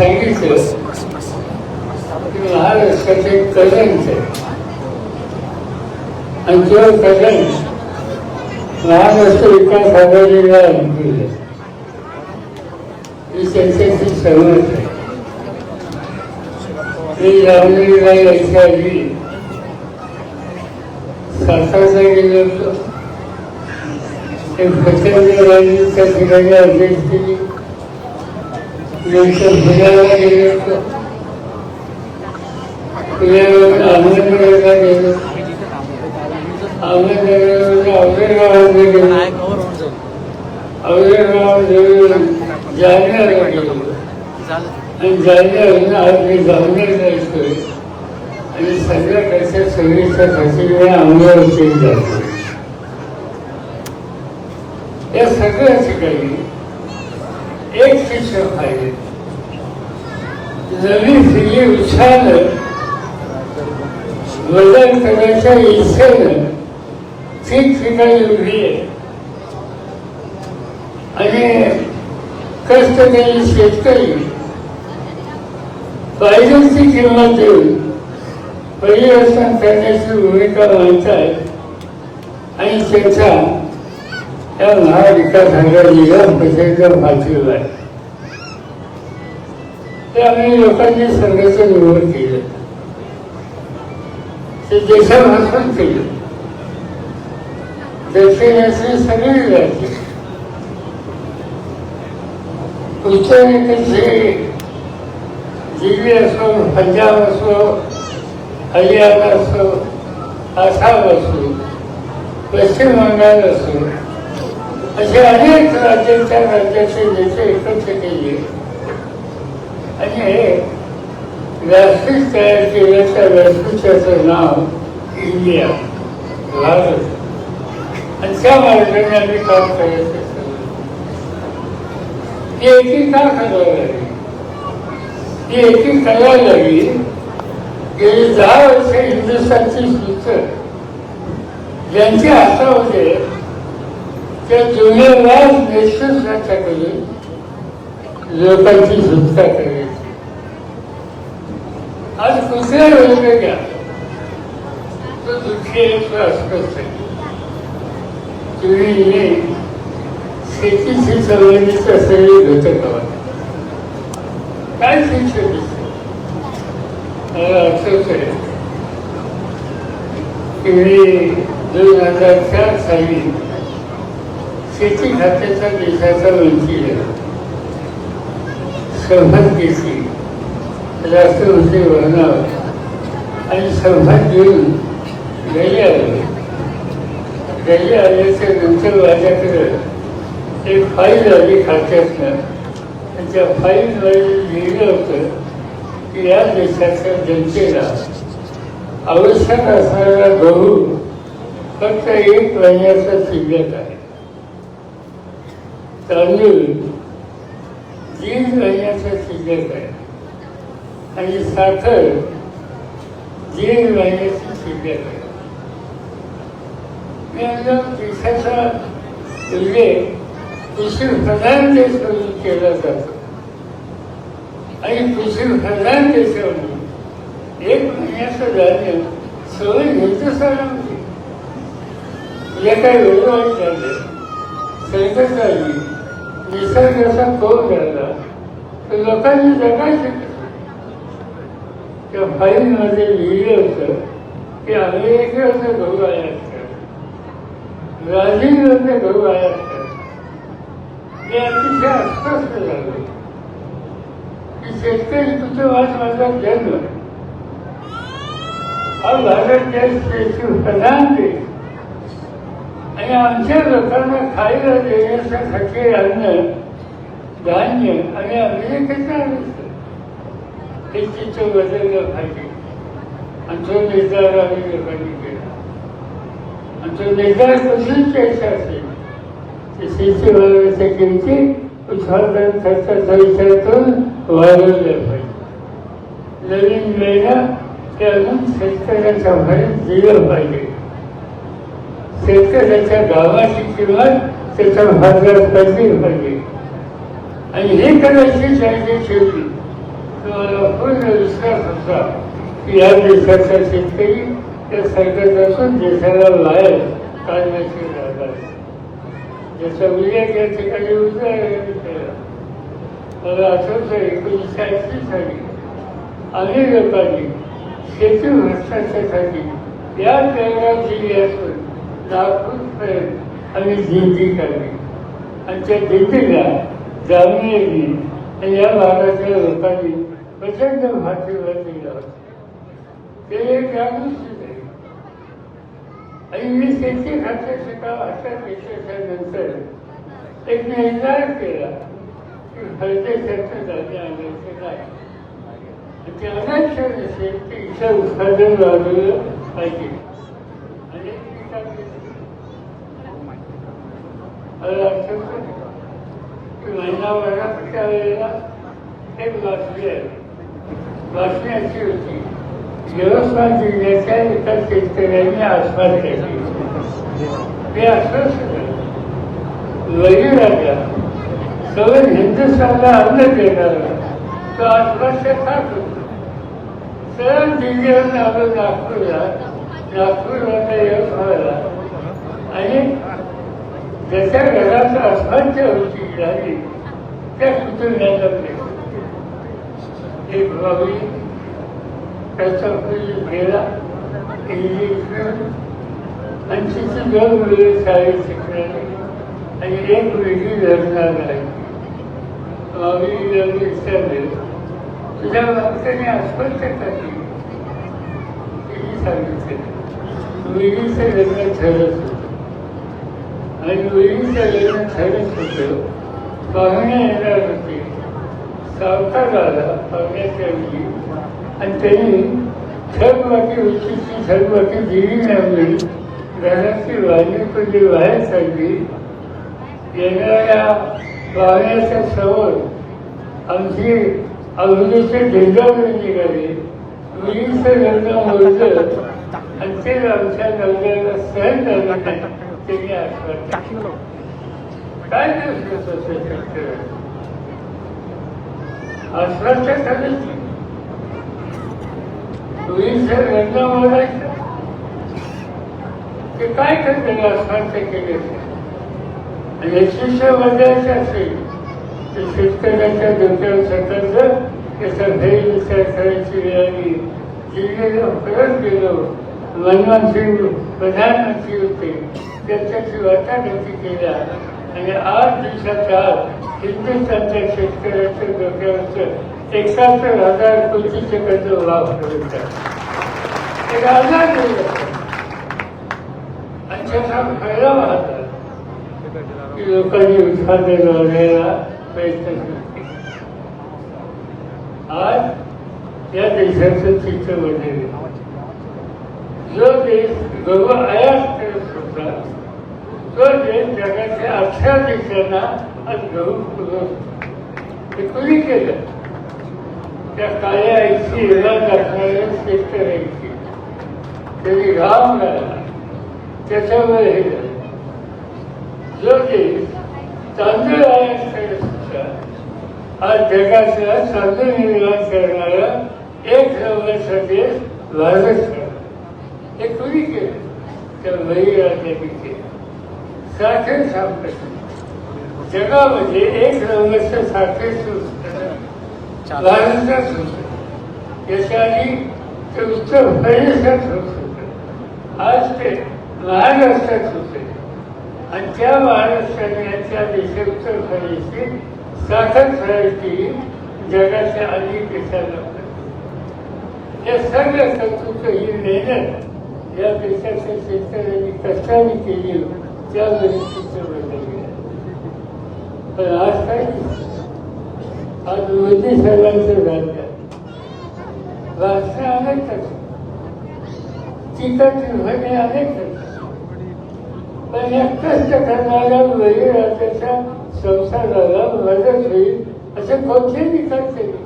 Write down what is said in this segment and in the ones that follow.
सांगितलं की महाराष्ट्राचे एक कलंक आहे आणि तो कलंक महाराष्ट्र विकास आघाडीला अनुकूल ही त्यांच्याशी सहमत आहे मी रामलीला यायच्या आधी सातारला गेलो होतो ते फतेहराजांच्या ठिकाणी अध्यक्ष केली नंतर पुण्याला गेलो होतो पुण्यावरून अहमदनगरला गेलो अहमदनगरवरून औरंगाबादला गेलो औरंगाबाद जालन्याला गेलो आणि जालन्यावरून आज मी जामनेर जायचोय आणि संध्याकाळच्या सव्वीसच्या खर्ची अमरावती जातो या सगळ्या ठिकाणी एक शिक्षक पाहिजे जरी तिने विचारलं बदल करायच्या इच्छेनं ठिकठिकाणी उभी आहे. आणि कष्ट कष्टकरी शेतकरी पाहिजेची किंमत देऊन परिवर्तन करण्याची भूमिका मांडतात आणि त्याचा त्या महाविकास आघाडीला प्रचंड आहे ते आम्ही लोकांनी संघाचं निवड केलं. ते देशाभासून केलं. दक्षिणेचे सगळे राज्य. उत्तरेकडचे दिल्ली असो पंजाब असो हरियाणा असो आसाम असो पश्चिम बंगाल असो असे अनेक राज्यांच्या राज्याचे नेते एकत्र केले. आणि हे व्यासपीठ तयार केलं त्या व्यासपीठाचं नाव इंडिया भारत. आणि त्या मार्गाने आम्ही काम करायचं ती एकी का करावी लागली ती एकी करावी लागली गेली दहा वर्ष हिंदुस्थानची सूत्र ज्यांची होते त्या जुन्याला नेतृत्वाच्याकडे लोकांची सुटका करायची आज कुठल्या वेगवेगळ्या तो तो अस्वस्थ तुम्ही शेतीशी संबंधित असलेले घटक आहोत काय शिक्षण मला आठवत आहे की मी दोन हजार चार साली शेती खात्याचा देशाचा मंत्री आहे. संभात घेतली राष्ट्रमंत्री बनणार आणि संभात घेऊन गेले आले. गेले आल्याच्यानंतर माझ्याकडे एक फाईल आली खात्यातनं. आणि त्या फाईलमध्ये लिहिलं होतं की या देशाच्या जनतेला आवश्यक असणारा गहू फक्त एक महिन्याचा शिल्लक आहे. त्यांनी दीड महिन्याचा शिल्लक आहे. आणि साखर दीड महिन्याची शिल्लक आहे. मी देशाचा उल्लेख कृषी प्रधान देश म्हणून केला जातो. आणि कृषी प्रधान देशामध्ये एक महिन्याचं धान्य सवय हिंदुस्थानामध्ये या काही वेगळं झालं संकट आली निसर्गाचा कोप झाला तर लोकांनी जगायचं त्या फाईलमध्ये लिहिलं होतं की अमेरिकेवरचं गहू आयात कर ब्राझीलवरचं गहू आयात कर हे अतिशय अस्वस्थ झालं की शेतकरी तुझं कुटुंबात माझा जन्म हा भारत देश शेती प्रधान देश आणि आमच्या लोकांना खायला देण्यासाठी अन्न धान्य आणि अमेरिकेचा आणायचं हे तिथं बदललं पाहिजे आणि तो निर्धार आम्ही लोकांनी केला. आणि तो निर्धार कशी घ्यायचा असेल? ते शेती वाढवायच्या किमती उत्पादन खर्चाचा विचार करून वाढवल्या पाहिजे. नवीन वेळेला ते अजून शेतकऱ्याच्या भरीत दिलं पाहिजे. शेतकऱ्याच्या गावाची किंमत त्याच्या भागात पडली पाहिजे आणि हे करायची त्यांची ठेवली तुम्हाला पूर्ण विश्वास होता की या देशाचा शेतकरी त्या सरकारपासून देशाला बाहेर काढण्याची जागा आहे. याचा उल्लेख या ठिकाणी उजळायला केला मला आठवतं एकोणीसशे ऐंशी साली अनेक लोकांनी शेती भ्रष्टाचारासाठी या जळगाव जिल्ह्यातून जागृत प्रेम आणि दिंडी करणे. आणि त्या जिंदीला दिंडीला येणे आणि या भागातल्या लोकांनी प्रचंड भाषेवर दिला होता. ते एक जागृत आणि मी त्यांची खात्री काम अशा घेतल्याच्या एक निर्धार केला की हलते फळतेसारखं धान्य आणायचे नाही. ते आणायचं नसेल तर इथं उत्पादन वाढवलं पाहिजे आणि मला आठवतं की महिनाभराच्या वेळेला एक बातमी आली बातमी अशी होती. यवतमाळ जिल्ह्याच्या एका शेतकऱ्यांनी आत्महत्या केली. ते आश्वासन वैराजा सगळं हिंदुस्थानला अन्न देणारा. तो आत्महत्या का करतो सरळ दिल्लीवरून आलो नागपूरला नागपूरला यवतमाळला आणि ज्याच्या घराचा आत्महत्या रुची झाली त्या कुटुंबाला भेटलो एक भावी त्याचा इंग्लिश आणि तिची दोन मुले शाळेत शिकणारी आणि एक मुलगी धरणार आहे. भावी विचारले तुझ्या माणसाने आत्महत्या करली तिने सांगितलं. मुलगीचं लग्न ठरत होतं आणि मुलीचं लग्न ठरत होतं पाहुणे येणार होते सावकार आला पाहुण्याच्या वेळी आणि त्यांनी थकबाकी होती ती थकबाकी दिली नाही घराची वाणी कुठली बाहेर काढली येणाऱ्या पाहुण्याच्या समोर आमची अगदीचे ढेंगावून निघाले. मुलीचं लग्न मोडलं आणि ते आमच्या लग्नाला सहन झालं नाही. काय दिवस होतं शेतकऱ्याला आश्वासच्या करायची मुलीचं ते काय करते केले आणि यशस्वी वाजायचे असेल तर शेतकऱ्यांच्या डोक्यावर सतत त्याचा भेद विचार करायची वेळ आली जिल्ह्याला परत गेलो मनमोहन सिंग प्रधानमंत्री होते त्यांच्याशी वाटाघाटी केल्या आणि आठ दिवसाच्या आत हिंदुस्थानच्या शेतकऱ्याच्या डोक्यावरचं एकाहत्तर हजार कोटीचे कर्ज वापरलं एक आजार आणि त्याचा फायदा वाहतात की लोकांनी उत्साह वाढवायला प्रयत्न करते आज या देशाचं चित्र बनलेलं जो देश गहू आयात होता तो देश जगाच्या अठरा देशांना आज गहू पुरवतो हे कुणी केलं? त्या काळ्या आईची हेला दाखवणाऱ्या शेतकऱ्यांची. त्यांनी घाम घाला त्याच्यावर हे झालं. जो देश तांदूळ आयात सुद्धा आज जगाचा तांदूळ निर्माण करणारा एक नंबरचा देश भारत आहे. हे कुणी केलं? त्या बळीराजांनी केलं साखर संपत जगामध्ये एक नंबरचं साखर संस्करण भारतात होतं याच्या आधी ते उत्तर प्रदेशात होत होतं आज ते महाराष्ट्रात होते आणि त्या महाराष्ट्राने आणि त्या देशात उत्तर प्रदेशची साखर करायची जगाच्या अनेक देशांना या सर्व कर्तृत्व ही मेहनत या देशाच्या शेतकऱ्यांनी कष्टाने केली त्यामुळे चित्र पण आज काय आज मोदी साहेबांचं राज्य भाषण अनेक करतात टीका टिप्पणी अनेक करतात पण या कष्ट करणाऱ्या बळीराजाच्या संसाराला मदत होईल असे कोणते निकाल केले?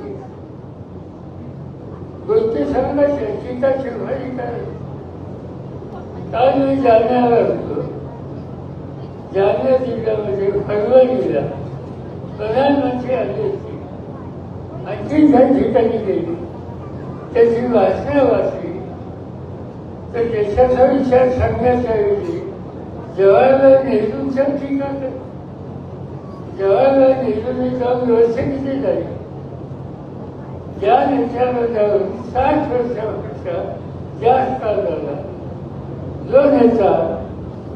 गोष्टी सांगायचे टीका टिप्पणी करायची काल मी जालन्याला होतो जालना जिल्ह्यामध्ये म्हणजे परभणीला प्रधानमंत्री आले होते. आणखी काही ठिकाणी गेली. त्याची वाचणं वाचली. तर देशाचा विचार सांगण्याच्या ऐवजी जवाहरलाल नेहरूंच्या ठिकाण. जवाहरलाल नेहरूंनी जाऊन वर्ष किती झाली? ज्या नेत्याला जाऊन साठ वर्षापेक्षा जास्त काळ झाला जो नेता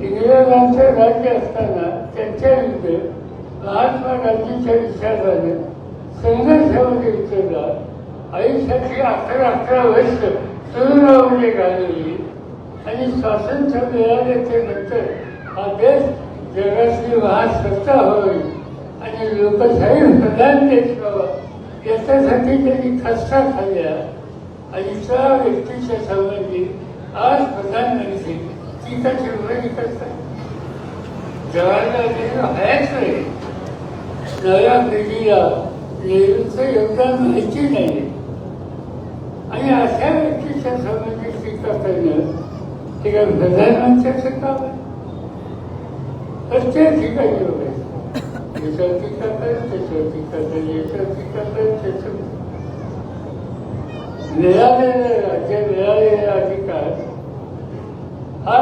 इंग्रजांचं राज्य असताना त्यांच्या विरुद्ध महात्मा गांधीच्या विचाराने संघर्षामध्ये उतरला आयुष्याची अकरा अकरा वर्ष तरुणामध्ये घालवली आणि स्वातंत्र्य मिळाल्याच्या नंतर हा देश जगातली महासत्ता व्हावी आणि लोकशाही प्रधान देश व्हावा याच्यासाठी त्यांनी कष्टा खाल्ल्या आणि त्या व्यक्तीच्या संबंधी आज प्रधानमंत्री टीका निकलता है जवाहरलाल नेहरू आहेच नाही. नव्या पिढीला नेहरूचं योगदान माहिती नाही. आणि अशा व्यक्तीच्या संबंधी टीका करणं ते काय प्रधानमंत्र्याचं काम आहे? प्रत्येक ठिकाणी बघायचं याच्यावर टीका कर त्याच्यावर टीका कर याच्यावर टीका कर त्याच्यावर मिळालेलं राज्य मिळालेला अधिकार हा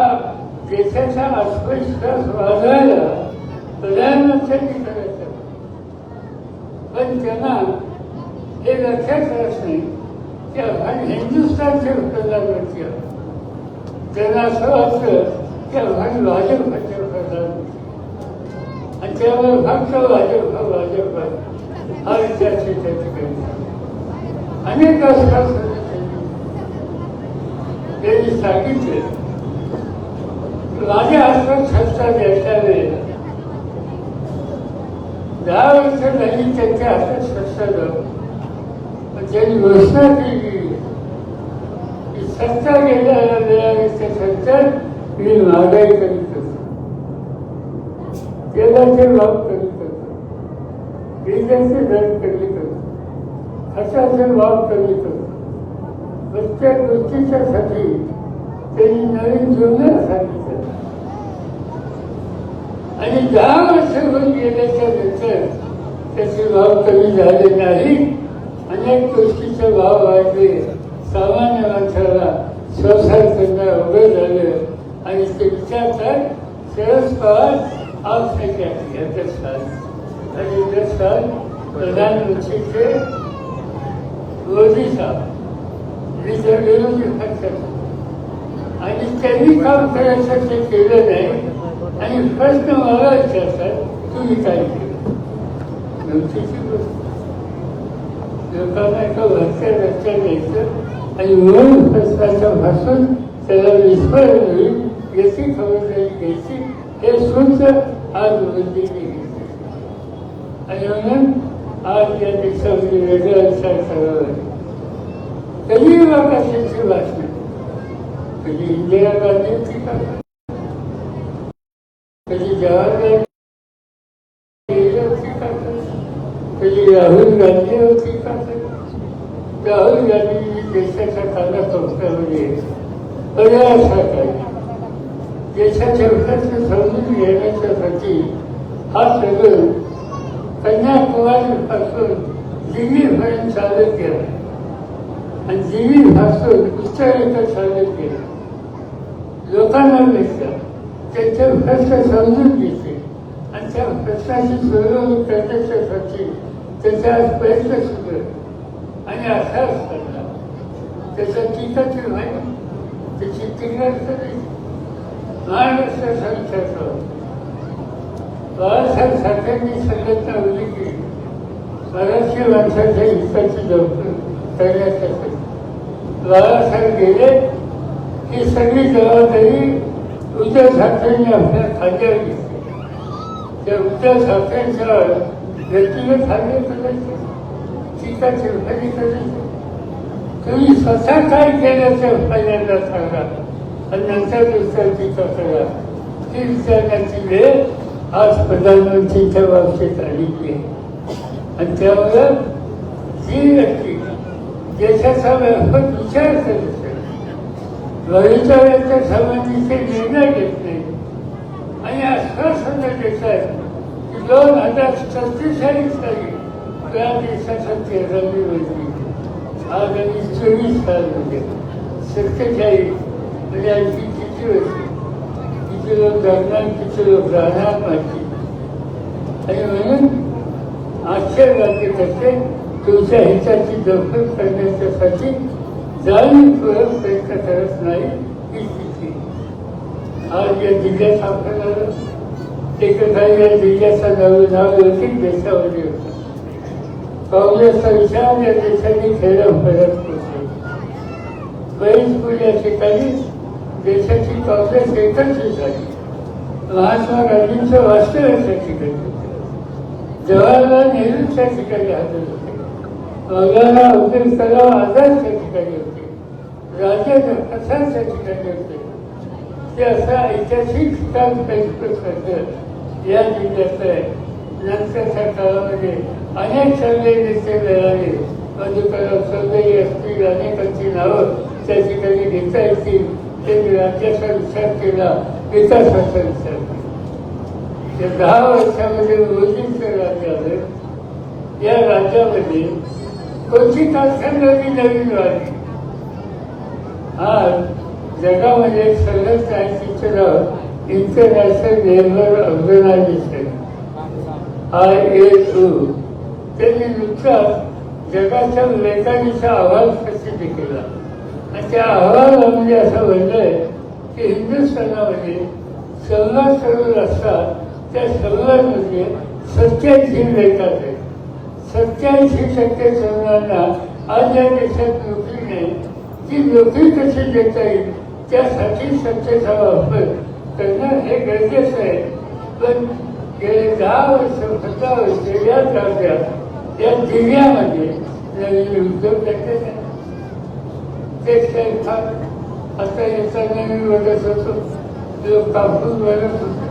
देशाचा आत्मविश्वास वाढवायला प्रधानमंत्र्यांनी करायचा पण त्यांना हे लक्षात राहत नाही की आपण हिंदुस्थानचे प्रधानमंत्री आहोत. त्यांना असं वाटतं की आपण भाजपचे प्रधानमंत्री आणि त्यामुळे फक्त भाजप भाजप हा विचार त्या ठिकाणी अनेक त्यांनी सांगितले राजा हातात सत्ता द्यायच्या वेळेला दहा वर्ष त्यांनी त्यांच्या हातात सत्ता त्यांनी घोषणा केली की सत्ता गेल्या मिळाल्याच्या सत्तर मी महागाई करीत असतो. तेलाचे भाव करीत असतो. डिझेलचे दर करीत असतो खताचे वाव करीत असतो प्रत्येक गोष्टीच्यासाठी त्यांनी नवीन धोरण सांगितलं आणि दहा वर्ष होऊन गेल्याच्यानंतर त्याचे भाव कमी झाले नाही अनेक गोष्टीचे भाव वाढले. सामान्य माणसाला संसार करणं अवघड झालं आणि ते विचारतात सरस पवार आप ने क्या किया दस साल आणि दस साल प्रधानमंत्री थे मोदी आणि त्यांनी काम करायचं ते केलं नाही आणि प्रश्न मला विचारतात तुम्ही काय केलं? गमतीची गोष्ट लोकांना एका वरच्या रस्त्या द्यायचं आणि म्हणून प्रश्नाच्या भासून त्याला विस्मरण होईल याची खबरदारी घ्यायची हे सुद्धा आज मोदींनी घेतली. आणि म्हणून आज या देशामध्ये वेगळा विचार करावा लागेल कधी कशाची भाषण कधी इंदिरा गांधींची कधी जवाहरलाल कधी राहुल गांधीवर टीका राहुल गांधी देशाच्या कानाकोपऱ्यामध्ये प्रयास काय देशाच्या विकास समजून घेण्याच्यासाठी हा सगळं कन्याकुमारीपासून दिल्लीपर्यंत चालत गेला आणि दिल्लीपासून उत्तरेकडे चालत गेला लोकांना भेटलं त्यांचे प्रश्न समजून घेतले आणि त्या प्रश्नाची सोडवणूक करण्याच्यासाठी त्याचा प्रयत्न सुरू आणि असाच असताना त्याचा टीकाची माहिती त्याची टीका करायची महाराष्ट्र संस्थेचा बाळासाहेब साठ्यांनी संघटना केली मराठी माणसाच्या हिताची जबाबदारी करण्यासाठी बाळासाहेब गेले ही सगळी जबाबदारी उद्धव ठाकरेंनी आपल्या खांद्यावर घेतली. त्या उद्धव ठाकरेंच्या व्यक्तीने खांदे करायचे टीका चिरफाई करायची तुम्ही स्वतः काय केलं ते पहिल्यांदा सांगा. आणि नंतर दुसऱ्या टीका करा. ती विचारण्याची वेळ आज प्रधानमंत्रीच्या बाबतीत आली आहे. आणि त्यामुळं ती व्यक्ती देशाचा व्यापक विचार करत गरीच्या व्यक्ती संबंधीचे निर्णय घेत नाही आणि आश्वासन देत आहेत की दोन हजार सत्तेचाळीस साली त्या देशाचा तेरावी बदली आज आणि चोवीस साल होते सत्तेचाळीस म्हणजे आणखी किती होते किती लोक जगणार किती राहणार माहिती आणि म्हणून आश्चर्य तसे तुमच्या हिताची दखल करण्याच्यासाठी जाणीवपूर्वक प्रयत्न करत नाही ही स्थिती. आज या जिल्ह्यात आपल्याला एकदा या जिल्ह्याचं नाव देशामध्ये होतं. काँग्रेसचा विचार या देशाने खेळं फरक होते या ठिकाणी देशाची काँग्रेस एकत्रित झाली महात्मा गांधींचं वास्तव्य त्या ठिकाणी जवाहरलाल नेहरूच्या ठिकाणी हजर होते. मौलाना अब्दुल कलाम आझादच्या ठिकाणी होते. राजेंद्र प्रसादच्या ठिकाणी होते. ते असा ऐतिहासिक ठिकाण प्रस्तुत या जिल्ह्यात आहे. नंतरच्या काळामध्ये अनेक सल्ले नेते मिळाले. मधुकरराव चौधरी असतील अनेकांची नावं त्या ठिकाणी घेता येतील. ते मी राज्याचा विचार केला विकासाचा विचार केला. या दहा वर्षामध्ये मोदींचं राज्य आलं. या राज्यामध्ये कोणती कारखानदारी नवीन वाढली आज जगामध्ये सर्वच बँकेचं नाव international labour organisation I A two त्यांनी नुकताच जगाच्या बेकारीचा अहवाल प्रसिद्ध केला. आणि त्या अहवालामध्ये म्हणजे असं म्हणलंय की हिंदुस्थानामध्ये सल्ला सरळ असतात त्या सल्लामध्ये सत्याऐंशी बेकार आहेत सत्याऐंशी टक्के तरुणांना आज या देशात नोकरी नाही. ती नोकरी कशी देता येईल त्यासाठी सत्तेचा वापर करणं हे गरजेचं आहे. पण गेले दहा वर्ष पंधरा वर्ष या राज्यात या जिल्ह्यामध्ये नवीन उद्योग घेतले तेच टेक्सटाईल खात आता याचा नवीन बघत होतो लोक कापूस बनत होते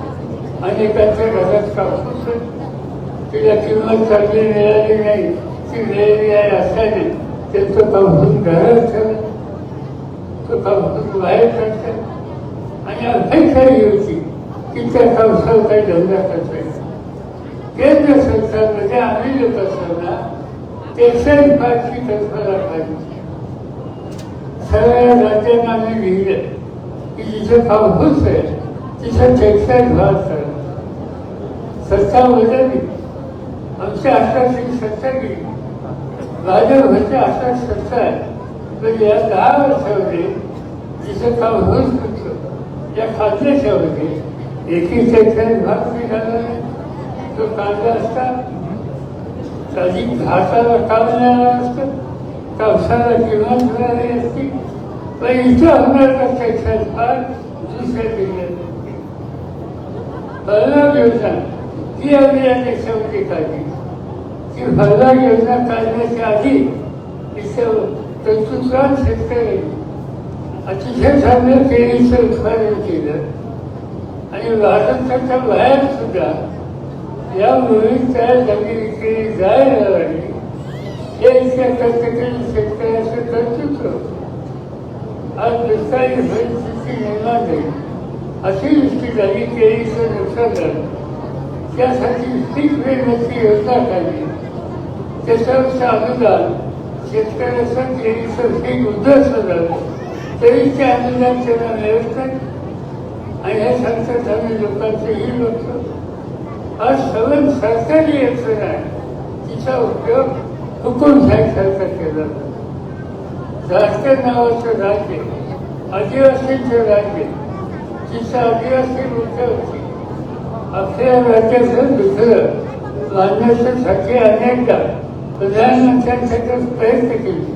अनेकांच्या घरात कापूस तिला किंमत चांगली मिळाली नाही ती मिळाली आहे असल्याने त्यांचं कापूस घरात ठेवलं. तो कापूस बाहेर काढतात आणि अपेक्षा होती की त्या कापसावर काही धंदा करता येईल केंद्र सरकारमध्ये आम्ही लोक असताना त्याच्याही फारशी कल्पना पाहिजे. सगळ्या राज्यांना आम्ही लिहिलं की जिथं कापूस आहे तिथं टेक्सटाईल भाग करा सत्ता बदलली आमची आश्वासिक सत्ता गेली. भाजपच्या आशा सत्ता आहे. तर या दहा वर्षामध्ये जिथं काम होत होतं या खात्याच्यामध्ये एकी टेक्सटाईल भाग निघाला नाही तो कांदा असता. अधिक घासाला काम मिळाला असतं. कापसाला किंवा मिळाली असती पण इथं होणारा टेक्सटाईल भाग दुसऱ्या जिल्ह्यात फळबाग योजना ती आम्ही या देशामध्ये काढली ती फळबाग योजना काढण्याच्या आधी इथं तंतुस्वान शेतकरी अतिशय चांगलं केळीचं उत्पादन केलं आणि भारताच्या बाहेर सुद्धा या मोहीम तयार झालेली केळी जायला लागली हे इथल्या कष्टकरी शेतकऱ्याचं कर्तृत्व आज दुष्काळी परिस्थिती निर्माण झाली अशी दृष्टी झाली केळीचं नुकसान झालं त्यासाठी पीक विम्याची योजना काढली त्याच्यावरचं अनुदान शेतकऱ्याचं केळीचं पीक उद्ध्वस्त झालं तरी ते अनुदान त्यांना मिळत नाही आणि ह्या सांगतात आम्ही लोकांचंही लोक आज सगळं सरकारी यंत्रणा आहे तिचा उपयोग हुकुमशाहीसारखा केला जातो. झारखंड नावाचं राज्य आदिवासींचं राज्य तिचं आदिवासी मुख्यमंत्री आपल्या राज्याचं दुसरं मान्यतेसाठी अनेकदा प्रधानमंत्र्यांसाठी प्रयत्न केले.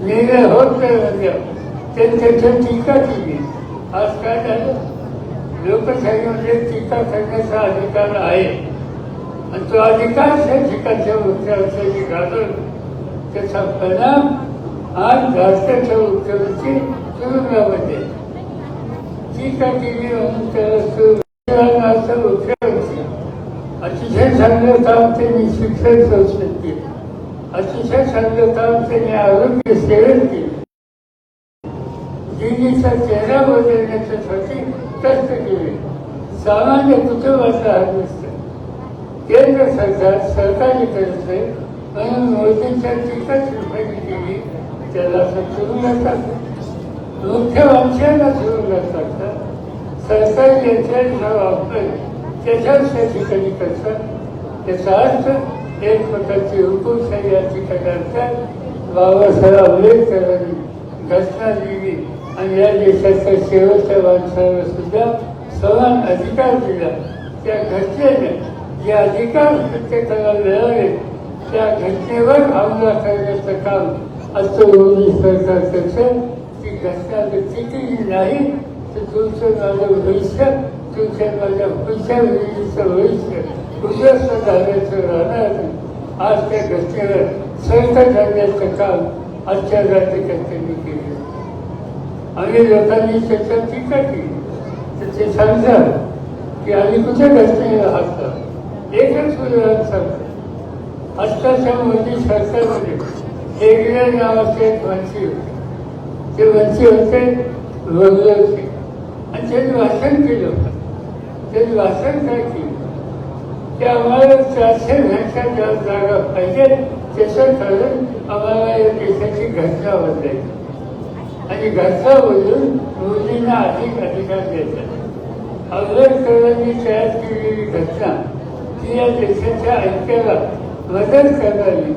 निर्णय होत नाही म्हणजे त्यांच्यावर टीका केली. आज काय झालं? लोकशाहीमध्ये टीका करण्याचा अधिकार आहे. आणि तो अधिकार त्या ठिकाणच्या मुख्यमंत्र्यांनी घालून त्याचा परिणाम आज भारताच्या मुख्यमंत्री तुरुंगामध्ये. टीका केली? म्हणून त्याला अतिशय चांगलं काम त्यांनी शिक्षण संस्थेत केलं. अतिशय चांगलं काम त्यांनी आरोग्य सेवेत केलं. दिल्लीचा चेहरा बदलण्याच्यासाठी कष्ट केले. सामान्य कुटुंबाचा हात नसतं केंद्र सरकार सरकारी तर्फे म्हणून मोदींच्या टीका शिल्पाची केली. त्याला असं तुरुंगात टाकलं मुख्य वंशाला तुरुंगात टाकलं सरकारी यंत्रणा वापर त्याच्याच त्या ठिकाणी करतात? त्याचा अर्थ एक प्रकारची हुकुमशाही या ठिकाणी करतात बाबासाहेब आंबेडकरांनी घटना लिहिली. आणि या देशाच्या शेवटच्या माणसाला सुद्धा समान अधिकार दिला. त्या घटनेने जे अधिकार प्रत्येकाला मिळाले त्या घटनेवर भावना करण्याचं काम आजचं मोदी सरकार करतं. ती घटना जर टिकली नाही तर तुमचं माझं भविष्य तुमच्या माझ्या पुढच्या पिढीचं भविष्य उद्ध्वस्त झाल्याचं राहणार. आज त्या घटनेवर संकट आणण्याचं काम आजच्या राज्यकर्त्यांनी केलं आणि लोकांनी त्याच्यात टीका केली. तर ते सांगतात की आम्ही कुठे घटनेला हात एकच उदाहरण सांगतो आत्ताच्या मोदी सरकारमध्ये नावाचे एक होते. ते वंशी होते बंगलोरचे आणि त्यांनी भाषण केलं होतं त्यांनी भाषण काय केलं? की आम्हाला चारशे घंटा जास्त जागा पाहिजे त्याचं कारण आम्हाला या देशाची घटना बदलायची. आणि घटना बदलून मोदींना अधिक अधिकार द्यायचा. आंबेडकरांनी तयार केलेली घटना ती या देशाच्या ऐक्याला मदत करणारी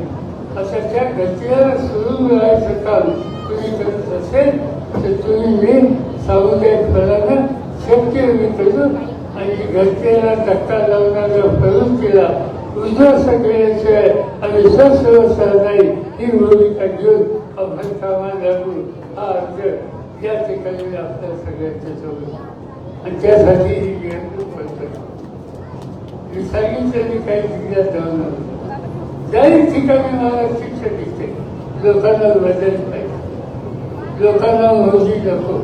अशा त्या घटनेला सुरू मिळायचं काम तुम्ही करत असेल तर तुम्ही मी सामुदायिक फळानं शक्य मी करू आणि घटनेला धक्का लावणारा प्रवृत्तीला उद्ध्वस्त केल्याशिवाय आणि स्वस्त नाही ही भूमिका घेऊन आपण कामा लागून हा अर्ज या ठिकाणी आपल्या सगळ्यांच्या समोर. आणि त्यासाठी ही निवडणूक करतो. मी सांगितलं मी काही जिल्ह्यात जाऊन आलो. ज्याही ठिकाणी मला शिक्षण दिसते. लोकांना बदल पाहिजे. लोकांना मोदी नको.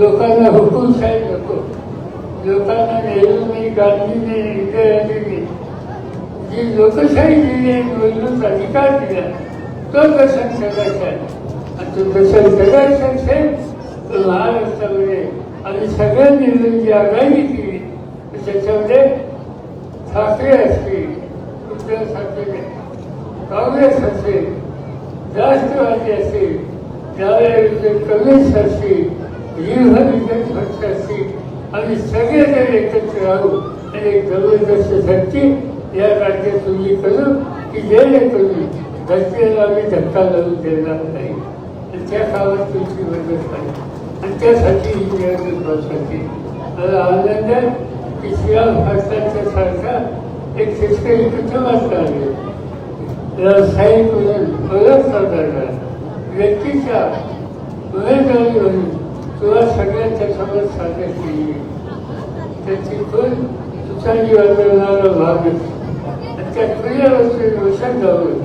लोकांना हुकुमशाही नको. लोकांना नेहरूंनी गांधींनी इंदिराजींनी जी लोकशाही दिली मूलभूत अधिकार दिला तो दर्शन सगळ्याचा आहे. आणि तो दर्शन सगळ्याचा असेल तर महाराष्ट्रामध्ये आम्ही सगळ्यांनी मिळून जी आघाडी केली त्याच्यामध्ये ठाकरे असतील उद्धव ठाकरे काँग्रेस असेल राष्ट्रवादी असेल त्यावेळेस कम्युनिस्ट असतील रिपब्लिकन पक्ष असतील आणि सगळेजण एकत्र राहू आणि एक जबरदस्त शक्ती या राज्यात उभी करू की जेणेकरून घटनेला आम्ही धक्का लावून देणार नाही. आणि त्या कामात तुमची मदत पाहिजे आणि त्यासाठी ही निवडणूक महत्वाची मला आनंद आहे की शिवाय भारताच्या सारखा एक शेतकरी कुटुंबात आले व्यावसायिक म्हणून ओळख व्यक्तीच्या उमेदवारी म्हणून तुला सगळ्यांच्या समोर सादर केली. त्याची खून तुझ्यानी वाजवणारा भाग त्या प्रिय वस्तू वचन जाऊन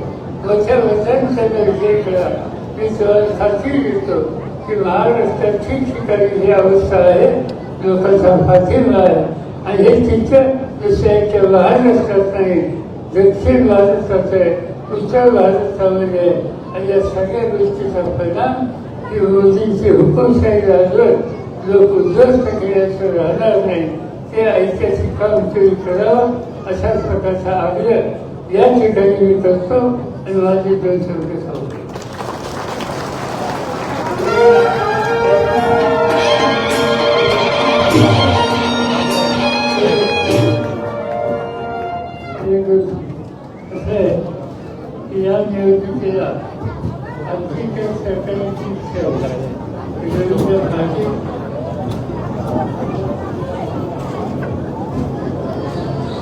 मोठ्या वचनचा विजय करा मी तुला खात्री देतो की महाराष्ट्रात ठिकठिकाणी ही अवस्था आहे. लोकांचा पाठिंबा आहे. आणि हे चित्र लहान असतात नाही. दक्षिण भारतात आहे उत्तर भारतामध्ये आणि या सगळ्या गोष्टीचा परिणाम की मोदींची हुकुमशाही राहिलं लोक उद्ध्वस्त केल्याचं राहणार नाही. ते ऐतिहासिक काम तुम्ही करावं अशा प्रकारचा आग्रह या ठिकाणी मी करतो. आणि माझे दोन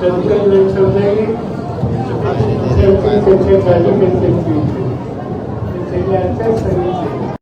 सरकारला चौदाही त्याच्या कार्यकर्त्यांची त्याच्या आता सांगितले आम्ही